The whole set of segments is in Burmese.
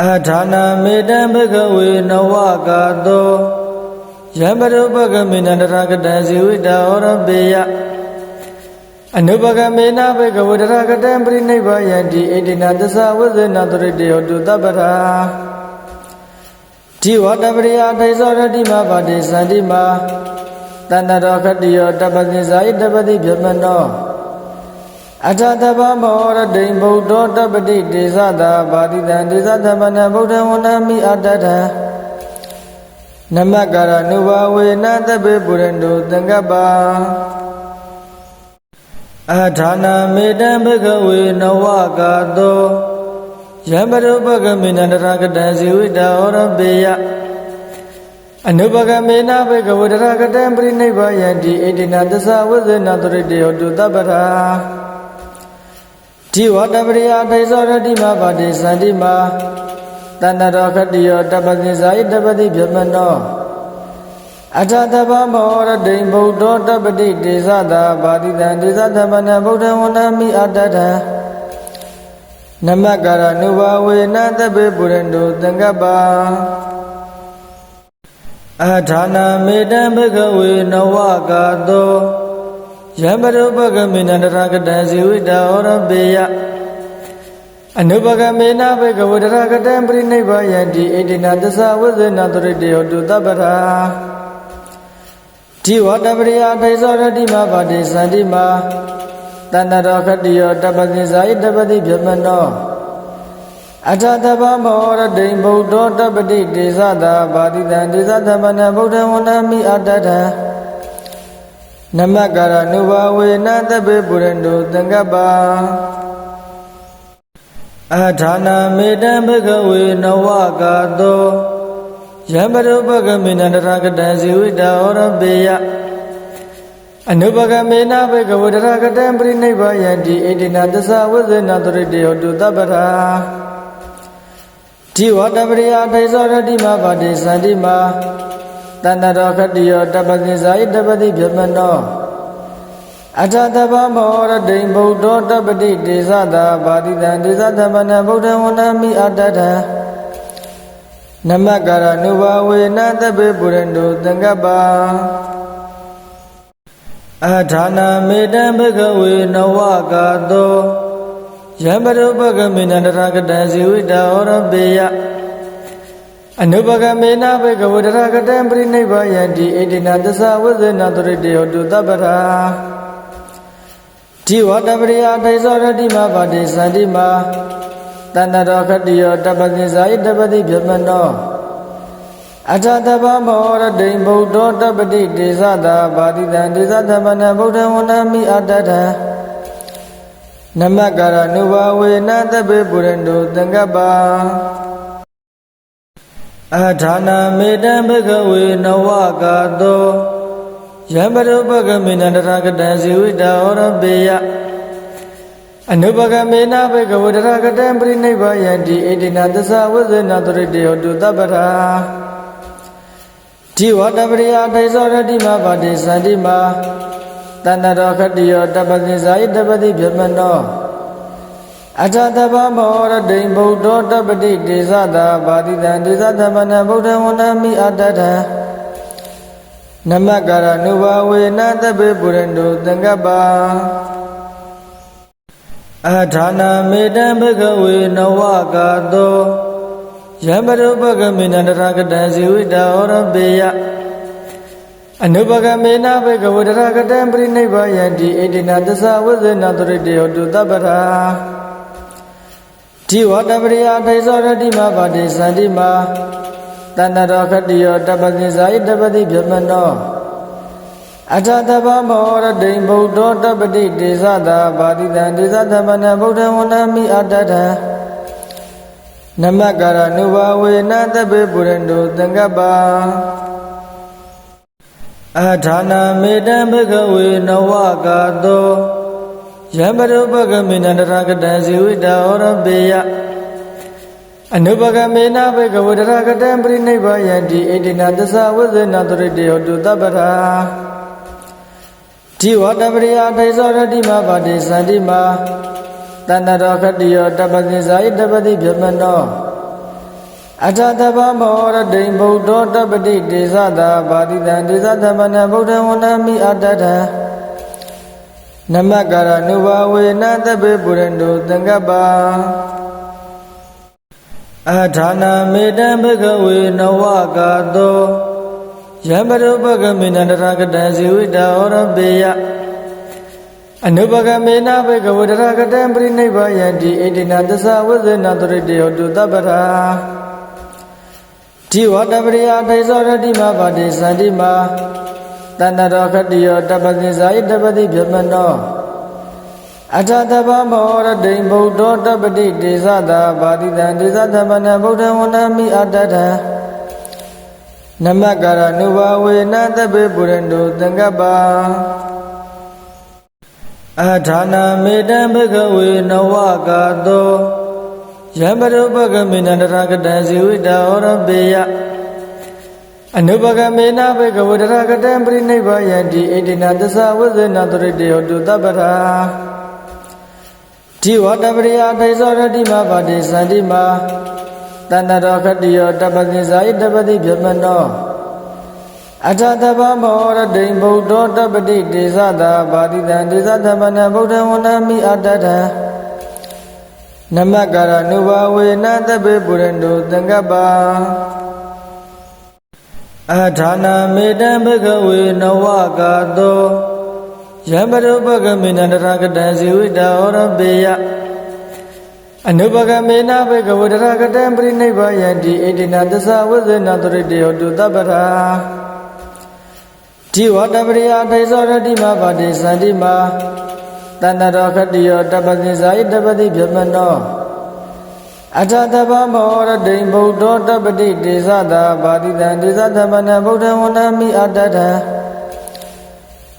အာဌာနာမေတံဘဂဝေနဝကာတောယံပရုပကမေနန္တရကတံဇီဝိတာဟောရပေယအနုပကမေနဘဂဝေတရကတံပရိနိဗ္ဗာယံတိဣတိနာသစ္စာဝိဇ္ဇနာတရိတေဟောတုတပ္ပရာဒီဝတ္တပရိယဒိသောရတိမဘာတိသန္တိမာတဏ္ဍရောခတိယောတပ္ပတိဇာယတပ္ပတိပြမနော အထတဗမောရတိံဗုဒ္ဓောတပ္ပတိဒေသတာဘာတိတံဒေသသမဏဗုဒ္ဓဝန္တမိအတ္တထံနမကာရနုဘဝေနတပေပုရန္တုသင်္ကပ္ပါအာဌာနာမေတံဘဂဝေနဝကာတောယံပရုပကမေနန္တရကတံဇီဝိတာဟောရပေယအနုပကမေနဘဂဝေတရကတံပရိနိဗ္ဗာယံတိဣတိနာသစ္စာဝိဇ္ဇနာတရိတေဟောတုတပ္ပရာ ဒီဝတ္တပရိယဒိသောရတိမဘာတိသန္တိမာတဏ္ဍရောခတိယောတပ္ပတိဇာယတပ္ပတိပြမနောအထတဗမောရတိံဗုဒ္ဓောတပ္ပတိဒေသတာဘာတိတံဒေသသမဏဗုဒ္ဓဝန္တမိအတ္တထံနမကာရနုဘဝေနတပေပုရန္တုသင်္ကပ္ပါအာဌာနာမေတံဘဂဝေနဝကာတော ယံပရုပကမေနန္တရကတံဇီဝိတာဟောရပေယအနုပကမေနဘဂဝေတရကတံပရိနိဗ္ဗာယံတိဣတိနာသစ္စာဝိဇ္ဇနာတရိတေဟောတုတပ္ပရာဒီဝတ္တပရိယဒိသောရတိမဘာတိသန္တိမာတဏ္ဍရောခတိယောတပ္ပတိဇာယတပ္ပတိပြမနောအထတဗမောရတိံဗုဒ္ဓောတပ္ပတိဒေသတာဘာတိတံဒေသသမဏဗုဒ္ဓဝန္တမိအတ္တထံ နမကာရနုဘဝေနတပေပုရန္တုသင်္ကပ္ပါအာဌာနာမေတံဘဂဝေနဝကာတောယံပရုပကမေနန္တရကတံဇီဝိတာဟောရပေယအနုပကမေနဘဂဝေတရကတံပရိနိဗ္ဗာယံတိဣတိနာသစ္စာဝိဇ္ဇနာတရိတေဟောတုတပ္ပရာဒီဝတ္တပရိယဒိသောရတိမဘာတိသန္တိမာ တဏ္ဍရောခတိယောတပ္ပတိဇာယတပ္ပတိပြမနောအထတဗမောရတိံဗုဒ္ဓောတပ္ပတိဒေသတာဘာတိတံဒေသသမဏဗုဒ္ဓဝန္တမိအတ္တထံနမကာရနုဘဝေနတပေပုရန္တုသင်္ကပ္ပါအာဌာနာမေတံဘဂဝေနဝကာတောယံပရုပကမေနန္တရကတံဇီဝိတာဟောရပေယ အနုပကမေနဘဂဝေတရကတံပရိနိဗ္ဗာယံတိဣတိနာသစ္စာဝိဇ္ဇနာတရိတေဟောတုတပ္ပရာဒီဝတ္တပရိယဒိသောရတိမဘာတိသန္တိမာတဏ္ဍရောခတိယောတပ္ပတိဇာယတပ္ပတိပြမနောအထတဗမောရတိံဗုဒ္ဓောတပ္ပတိဒေသတာဘာတိတံဒေသသမဏဗုဒ္ဓဝန္တမိအတ္တထံနမကာရနုဘဝေနတပေပုရန္တုသင်္ကပ္ပါ အာဌာနာမေတံဘဂဝေနဝကာတောယံပရုပကမေနန္တရကတံဇီဝိတာဟောရပေယအနုပကမေနဘဂဝေတရကတံပရိနိဗ္ဗာယံတိဣတိနာသစ္စာဝိဇ္ဇနာတရိတေဟောတုတပ္ပရာဒီဝတ္တပရိယဒိသောရတိမဘာတိသန္တိမာတဏ္ဍရောခတိယောတပ္ပတိဇာယတပ္ပတိပြမနော အထတဗမောရတိံဗုဒ္ဓောတပ္ပတိဒေသတာဘာတိတံဒေသသမဏဗုဒ္ဓဝန္တမိအတ္တထံနမကာရနုဘဝေနတပေပုရန္တုသင်္ကပ္ပါအာဌာနာမေတံဘဂဝေနဝကာတောယံပရုပကမေနန္တရကတံဇီဝိတာဟောရပေယအနုပကမေနဘဂဝေတရကတံပရိနိဗ္ဗာယံတိဣတိနာသစ္စာဝိဇ္ဇနာတရိတေဟောတုတပ္ပရာ ဒီဝတ္တပရိယဒိသောရတိမဘာတိသန္တိမာတဏ္ဍရောခတိယောတပ္ပတိဇာယတပ္ပတိပြမနောအထတဗမောရတိံဗုဒ္ဓောတပ္ပတိဒေသတာဘာတိတံဒေသသမဏဗုဒ္ဓဝန္တမိအတ္တထံနမကာရနုဘဝေနတပေပုရန္တုသင်္ကပ္ပါအာဌာနာမေတံဘဂဝေနဝကာတော ယံပရုပကမေနန္တရကတံဇီဝိတာဟောရပေယအနုပကမေနဘဂဝေတရကတံပရိနိဗ္ဗာယံတိဣတိနာသစ္စာဝိဇ္ဇနာတရိတေဟောတုတပ္ပရာဒီဝတ္တပရိယဒိသောရတိမဘာတိသန္တိမာတဏ္ဍရောခတိယောတပ္ပတိဇာယတပ္ပတိပြမနောအထသဗ္ဗမောရတိဗုဒ္ဓောတပ္ပတိဒေသတာဘာတိတံဒေသသမဏဗုဒ္ဓဝန္တမိအတ္တထံ နမကာရနုဘာဝေနသဗ္ဗေပုရန္တုသင်္ကပ္ပအာဌာနာမေတံဘဂဝေနဝကာတောယံပရုပကမေနန္တရကတံဇီဝိတာဟောရပေယအနုပကမေနဘေကဝဒရကတံပရိနိဗ္ဗာယတိဣတိနာသစ္စာဝိဇ္ဇနာတရိတေဟောတုတပ္ပရာဒီဝတ္တပရိယဒိသောရတိမဘာတိသန္တိမာ တဏ္ဍရောခတိယောတပ္ပတိဇာယတပ္ပတိပြမနောအထသဗ္ဗမောရတိဗုဒ္ဓောတပ္ပတိဒေသတာဘာတိတံဒေသသမဏဗုဒ္ဓဝန္တမိအတ္တထံနမကာရနုဘာဝေနသဗ္ဗေပုရန္တုသင်္ကပ္ပအာဌာနာမေတံဘဂဝေနဝကာတောယံပရုပကမေနန္တရကတံဇီဝိတာဟောရပေယ အနုပကမေနဘေကဝဒရကတံပရိနိဗ္ဗာယတိဣတိနာသစ္စာဝိဇ္ဇနာတရိတေဟောတုတပ္ပရာဒီဝတ္တပရိယဒိသောရတိမဘာတိသန္တိမာတဏ္ဍရောခတိယောတပ္ပတိဇာယတပ္ပတိပြမနောအထသဗ္ဗမောရတိဗုဒ္ဓောတပ္ပတိဒေသတာဘာတိတံဒေသသမဏဗုဒ္ဓဝန္တမိအတ္တထံနမကာရနုဘာဝေနသဗ္ဗေပုရန္တုသင်္ကပ္ပ အာဌာနာမေတံဘဂဝေနဝကာတောယံပရုပကမေနန္တရကတံဇီဝိတာဟောရပေယအနုပကမေနဘေကဝဒရကတံပရိနိဗ္ဗာယတိဣတိနာသစ္စာဝိဇ္ဇနာတရိတေဟောတုတပ္ပရာဒီဝတ္တပရိယဒိသောရတိမဘာတိသန္တိမာတဏ္ဍရောခတိယောတပ္ပတိဇာယတပ္ပတိပြမနော အထသဗ္ဗမောရတိဗုဒ္ဓောတပ္ပတိဒေသတာဘာတိတံဒေသသမဏဗုဒ္ဓဝန္တမိအတ္တထံ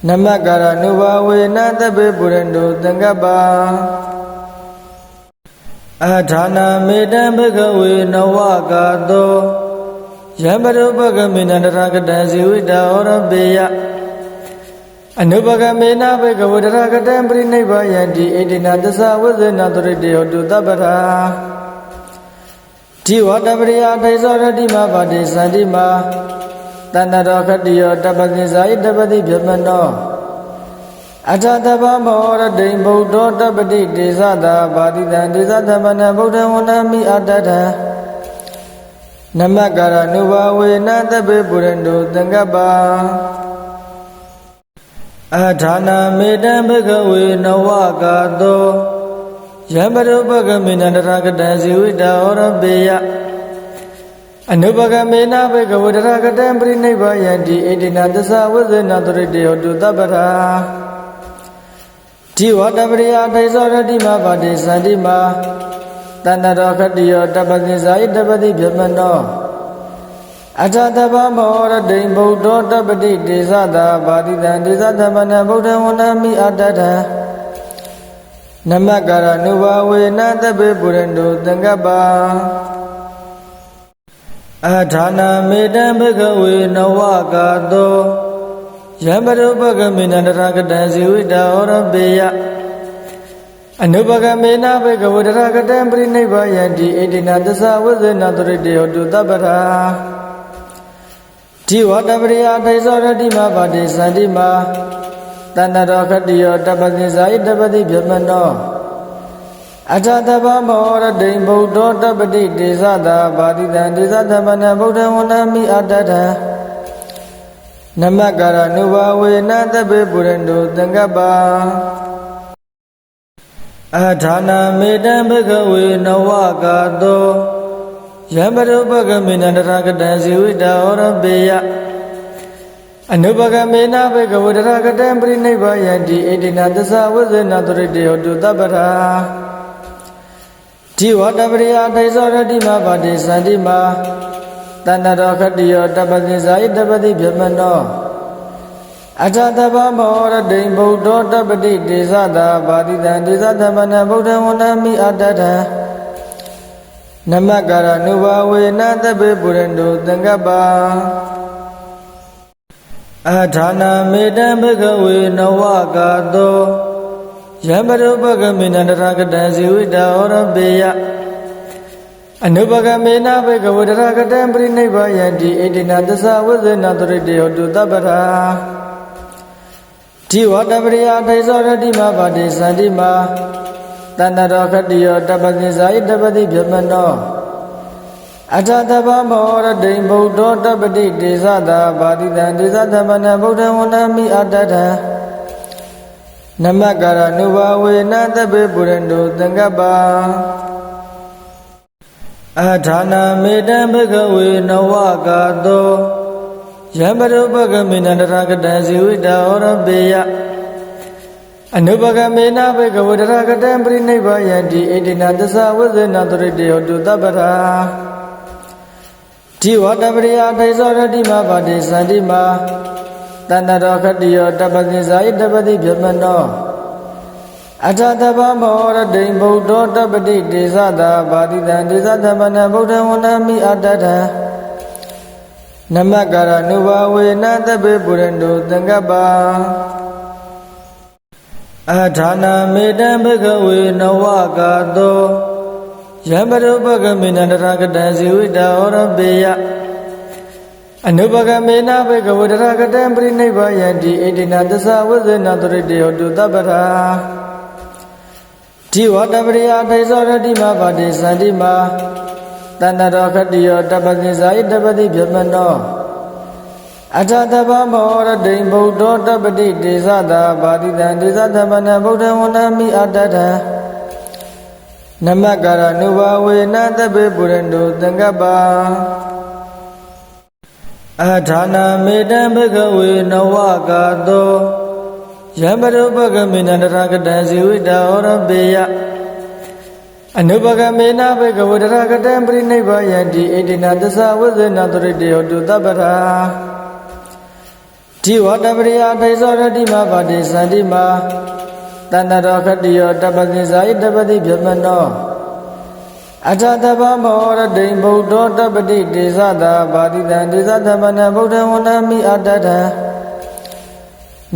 နမကာရနုဘာဝေနသဗ္ဗေပုရန္တုသင်္ကပ္ပအာဌာနာမေတံဘဂဝေနဝကာတောယံပရုပကမေနန္တရကတံဇီဝိတာဟောရပေယအနုပကမေနဘေကဝဒရကတံပရိနိဗ္ဗာယတိဣတိနာသစ္စာဝိဇ္ဇနာတရိတေဟောတုတပ္ပရာ ဒီဝတ္တပရိယဒိသောရတိမဘာတိသန္တိမာတဏ္ဍရောခတိယောတပ္ပတိဇာယတပ္ပတိပြမနောအထသဗ္ဗမောရတိဗုဒ္ဓောတပ္ပတိဒေသတာဘာတိတံဒေသသမဏဗုဒ္ဓဝန္တမိအတ္တထံနမကာရနုဘာဝေနသဗ္ဗေပုရန္တုသင်္ကပ္ပအာဌာနာမေတံဘဂဝေနဝကာတော ယံပရုပကမေနန္တရကတံဇီဝိတာဟောရပေယအနုပကမေနဘေကဝဒရကတံပရိနိဗ္ဗာယတိဣတိနာသစ္စာဝိဇ္ဇနာတရိတေဟောတုတပ္ပရာဒီဝတ္တပရိယဒိသောရတိမဘာတိသန္တိမာတဏ္ဍရောခတိယောတပ္ပတိဇာယတပ္ပတိပြမနောအထသဗ္ဗမောရတိဗုဒ္ဓောတပ္ပတိဒေသတာဘာတိတံဒေသသမဏဗုဒ္ဓဝန္တမိအတ္တထံ နမကာရနုဘာဝေနသဗ္ဗေပုရန္တုသင်္ကပ္ပအာဌာနာမေတံဘဂဝေနဝကာတောယံပရုပကမေနန္တရကတံဇီဝိတာဟောရပေယအနုပကမေနဘေကဝဒရကတံပရိနိဗ္ဗာယတိဣတိနာသစ္စာဝိဇ္ဇနာတရိတေဟောတုတပ္ပရာဒီဝတ္တပရိယဒိသောရတိမဘာတိသန္တိမာ တဏ္ဍရောခတိယောတပ္ပတိဇာယတပ္ပတိပြမနောအထသဗ္ဗမောရတိဗုဒ္ဓောတပ္ပတိဒေသတာဘာတိတံဒေသသမဏဗုဒ္ဓဝန္တမိအတ္တထံနမကာရနုဘာဝေနသဗ္ဗေပုရန္တုသင်္ကပ္ပအာဌာနာမေတံဘဂဝေနဝကာတောယံပရုပကမေနန္တရကတံဇီဝိတာဟောရပေယ အနုပကမေနဘေကဝဒရကတံပရိနိဗ္ဗာယတိဣတိနာသစ္စာဝိဇ္ဇနာတရိတေဟောတုတပ္ပရာဒီဝတ္တပရိယဒိသောရတိမဘာတိသန္တိမာတဏ္ဍရောခတိယောတပ္ပတိဇာယတပ္ပတိပြမနောအထသဗ္ဗမောရတိဗုဒ္ဓောတပ္ပတိဒေသတာဘာတိတံဒေသသမဏဗုဒ္ဓဝန္တမိအတ္တထံနမကာရနုဘာဝေနသဗ္ဗေပုရန္တုသင်္ကပ္ပ အာဌာနာမေတံဘဂဝေနဝကာတောယံပရုပကမေနန္တရကတံဇီဝိတာဟောရပေယအနုပကမေနဘေကဝဒရကတံပရိနိဗ္ဗာယံတိဣတိနာသစ္စာဝိဇ္ဇနာတရိတေဟောတုတပ္ပရာဒီဝတ္တပရိယာဒိသောရတိမဘာတိသန္တိမာတဏ္ဍရောခတိယောတပ္ပကိဇာယတပ္ပတိပြမနော အထတဗမောရဒိံဗုဒ္ဓောတပ္ပတိဒေသတာဘာတိတံဒေသသမဏဗုဒ္ဓဝန္နာမိအတ္တထံနမကာရနုဘာဝေနတပေပုရဏုသင်္ကပ္ပါအဌာနာမေတံဘဂဝေနဝကာတောယံပရုပကမေနန္တရကတံဇီဝိတာဟောရပေယအနုပကမေနဘေကဝဒရကတံပရိနိဗ္ဗာယံတိဣတိနာသစ္စာဝိဇ္ဇနာတရိတေဟောတုတပ္ပရာ ဒီဝတ္တပရိယာဒိသောရတိမဘာတိသန္တိမာတဏ္ဍရောခတိယောတပ္ပကိဇာယတပ္ပတိပြမနောအထတဗမောရဒိံဗုဒ္ဓောတပ္ပတိဒေသတာဘာတိတံဒေသသမဏဗုဒ္ဓဝန္နာမိအတ္တထံနမကာရနုဘာဝေနတပေပုရဏုသင်္ကပ္ပါအဌာနာမေတံဘဂဝေနဝကာတော ယံပရုပကမေနန္တရကတံဇီဝိတာဟောရပေယအနုပကမေနဘေကဝဒရကတံပရိနိဗ္ဗာယံတိဣတိနာသစ္စာဝိဇ္ဇနာတရိတေဟောတုတပ္ပရာဒီဝတ္တပရိယာဒိသောရတိမဘာတိသန္တိမာတဏ္ဍရောခတိယောတပ္ပကိဇာယတပ္ပတိပြမနောအထတဗမောရဒိံဗုဒ္ဓောတပ္ပတိဒေသတာဘာတိတံဒေသသမဏဗုဒ္ဓဝန္နာမိအတ္တထံ နမကာရနုဘာဝေနတပေပုရဏုသင်္ကပ္ပါအဌာနာမေတံဘဂဝေနဝကာတောယံပရုပကမေနန္တရကတံဇီဝိတာဟောရပေယအနုပကမေနဘေကဝဒရကတံပရိနိဗ္ဗာယံတိဣတိနာသစ္စာဝိဇ္ဇနာတရိတေဟောတုတပ္ပရာဒီဝတ္တပရိယာဒိသောရတိမဘာတိသန္တိမာ တဏ္ဍရောခတိယောတပ္ပကိဇာယတပ္ပတိပြမနောအထတဗမောရဒိံဗုဒ္ဓောတပ္ပတိဒေသတာဘာတိတံဒေသသမဏဗုဒ္ဓဝန္နာမိအတ္တထံ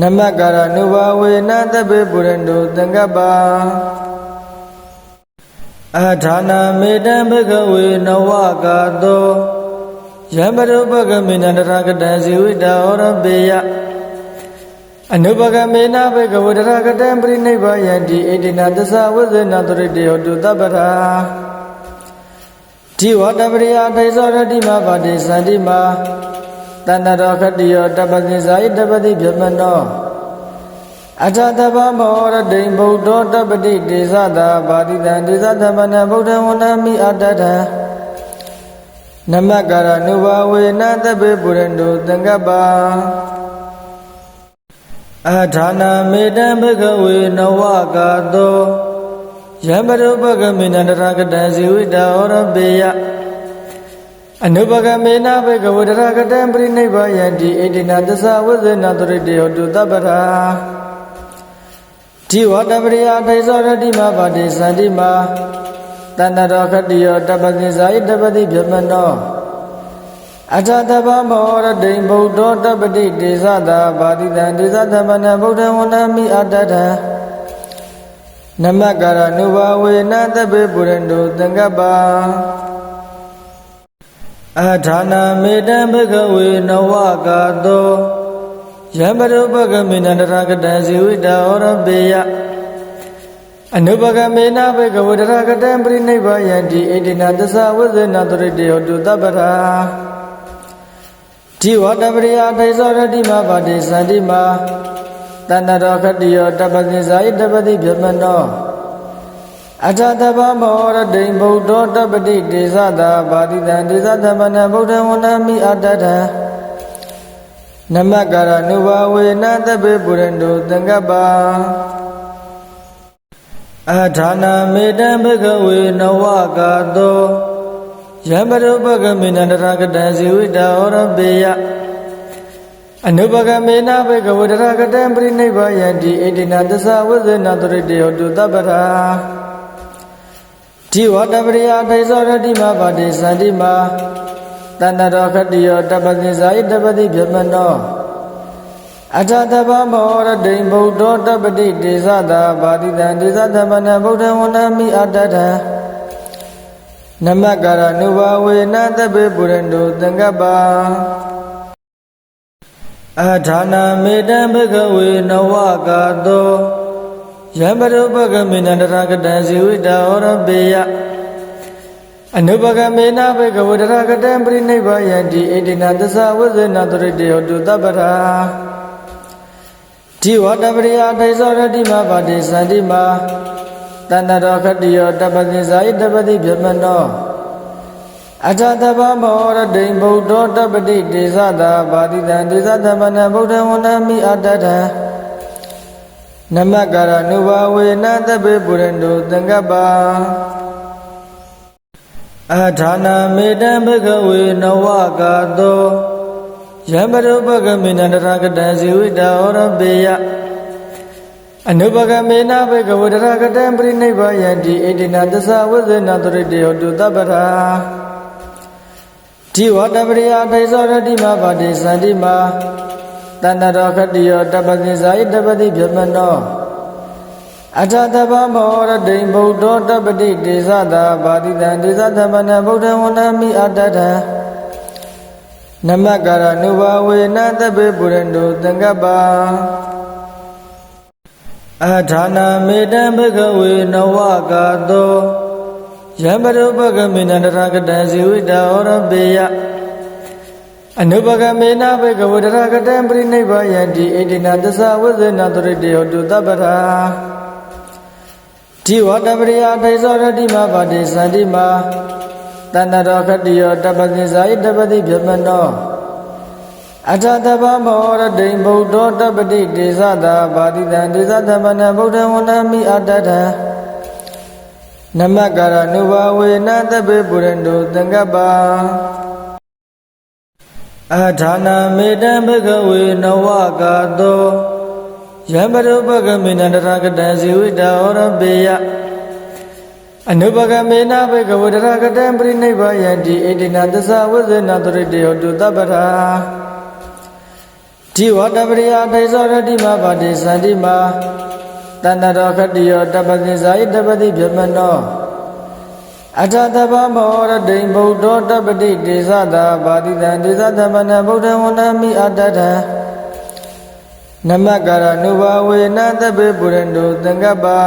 နမကာရနုဘာဝေနတပေပုရဏုသင်္ကပ္ပါအဌာနာမေတံဘဂဝေနဝကာတောယံပရုပကမေနန္တရကတံဇီဝိတာဟောရပေယ အနုပကမေနဘေကဝဒရကတံပရိနိဗ္ဗာယံတိဣတိနာသစ္စာဝိဇ္ဇနာတရိတေဟောတုတပ္ပရာဒီဝတ္တပရိယာဒိသောရတိမဘာတိသန္တိမာတဏ္ဍရောခတိယောတပ္ပကိဇာယတပ္ပတိပြမနောအထတဗမောရဒိံဗုဒ္ဓောတပ္ပတိဒေသတာဘာတိတံဒေသသမဏဗုဒ္ဓဝန္နာမိအတ္တထံနမကာရနုဘာဝေနတပေပုရဏုသင်္ကပ္ပါ အဌာနာမေတံဘဂဝေနဝကာတောယံပရုပကမေနန္တရကတံဇီဝိတာဟောရပေယအနုပကမေနဘေကဝဒရကတံပရိနိဗ္ဗာယံတိဣတိနာသစ္စာဝိဇ္ဇနာတရိတေဟောတုတပ္ပရာဒီဝတ္တပရိယာဒိသောရတိမဘာတိသန္တိမာတဏ္ဍရောခတိယောတပ္ပကိဇာယတပ္ပတိပြမနော အထတဗမောရဒိံဗုဒ္ဓောတပ္ပတိဒေသတာဘာတိတံဒေသသမဏဗုဒ္ဓဝန္နာမိအတ္တထံနမကာရနုဘာဝေနတပေပုရဏုသင်္ကပ္ပါအဌာနာမေတံဘဂဝေနဝကာတောယံပရုပကမေနန္တရကတံဇီဝိတာဟောရပေယအနုပကမေနဘေကဝဒရကတံပရိနိဗ္ဗာယံတိဣတိနာသစ္စာဝိဇ္ဇနာတရိတေဟောတုတပ္ပရာ ဒီဝတ္တပရိယာဒိသောရတိမဘာတိသန္တိမာတဏ္ဍရောခတိယောတပ္ပကိဇာယတပ္ပတိပြမနောအထတဗမောရဒိံဗုဒ္ဓောတပ္ပတိဒေသတာဘာတိတံဒေသသမဏဗုဒ္ဓဝန္နာမိအတ္တထံနမကာရနုဘာဝေနတပေပုရဏုသင်္ကပ္ပါအဌာနာမေတံဘဂဝေနဝကာတော ယံပရုပကမေနန္တရကတံဇီဝိတာဟောရပေယအနုပကမေနဘေကဝဒရကတံပရိနိဗ္ဗာယံတိဣတိနာသစ္စာဝိဇ္ဇနာတရိတေဟောတုတပ္ပရာဒီဝတ္တပရိယာဒိသောရတိမဘာတိသန္တိမာတဏ္ဍရောခတိယောတပ္ပကိဇာယတပ္ပတိပြမနောအထတဗမောရဒိံဗုဒ္ဓောတပ္ပတိဒေသတာဘာတိတံဒေသသမဏဗုဒ္ဓဝန္နာမိအတ္တထံ နနမကာရနုဘာဝေနသဗ္ဗေပုရန္တုသင်္ကပ္ပါအာဌာနာမေတံဘဂဝေနဝကာတောယံပရုပကမေနန္တရကတံဇီဝိတာဟောရပေယအနုပကမေနဘေကဝေတရကတံပရိနိဗ္ဗာယံတိဣတိနာသစ္စာဝိဇ္ဇနာတရိတေဟောတုတပ္ပရာဒီဝတ္တပရိယဒိသောရတိမဘာတိစန္တိမာ တဏ္ဍရောခတိယောတပ္ပတိဇာယတပ္ပတိဗြဟ္မနောအထတဗမောရတိံဗုဒ္ဓောတပ္ပတိဒေသတာဘာတိတံဒေသသမဏဗုဒ္ဓဝန္တမိအတ္တထံနမကာရနုဘာဝေနသဗ္ဗေပုရန္တုသင်္ကပ္ပါအာဌာနာမေတံဘဂဝေနဝကာတောယံပရုပကမေနန္တရကတံဇီဝိတာဟောရပေယ အနုပကမေနဘေကဝေတရကတံပရိနိဗ္ဗာယံတိဣတိနာသစ္စာဝိဇ္ဇနာတရိတေဟောတုတပ္ပရာဒီဝတ္တပရိယဒိသောရတိမဘာတိစန္တိမာတဏ္ဍရောခတိယောတပ္ပတိဇာယတပ္ပတိဗြဟ္မနောအထတဗမောရတိံဗုဒ္ဓောတပ္ပတိဒေသတာဘာတိတံဒေသသမဏဗုဒ္ဓဝန္တမိအတ္တထံနမကာရနုဘာဝေနသဗ္ဗေပုရန္တုသင်္ကပ္ပါ အာဌာနာမေတံဘဂဝေနဝကာတောယံပရုပကမေနန္တရကတံဇီဝိတာဟောရပေယအနုပကမေနဘေကဝေတရကတံပရိနိဗ္ဗာယံတိဣတိနာသစ္စာဝိဇ္ဇနာတရိတေဟောတုတပ္ပရာဒီဝတ္တပရိယဒိသောရတိမဘာတိစန္တိမာတဏ္ဍရောခတိယောတပ္ပတိဇာယတပ္ပတိဗြဟ္မနော အထတဗမောရတိံဗုဒ္ဓောတပ္ပတိဒေသတာဘာတိတံဒေသသမဏဗုဒ္ဓဝန္တမိအတ္တထံနမကာရနုဘာဝေနသဗ္ဗေပုရန္တုသင်္ကပ္ပါအာဌာနာမေတံဘဂဝေနဝကာတောယံပရုပကမေနန္တရကတံဇီဝိတာဟောရပေယအနုပကမေနဘေကဝေတရကတံပရိနိဗ္ဗာယံတိဣတိနာသစ္စာဝိဇ္ဇနာတရိတေဟောတုတပ္ပရာ ဒီဝတ္တပရိယဒိသောရတိမဘာတိစန္တိမာတဏ္ဍရောခတိယောတပ္ပတိဇာယတပ္ပတိဗြဟ္မနောအထတဗမောရတိံဗုဒ္ဓောတပ္ပတိဒေသတာဘာတိတံဒေသသမဏဗုဒ္ဓဝန္တမိအတ္တထံနမကာရနုဘာဝေနသဗ္ဗေပုရန္တုသင်္ကပ္ပါ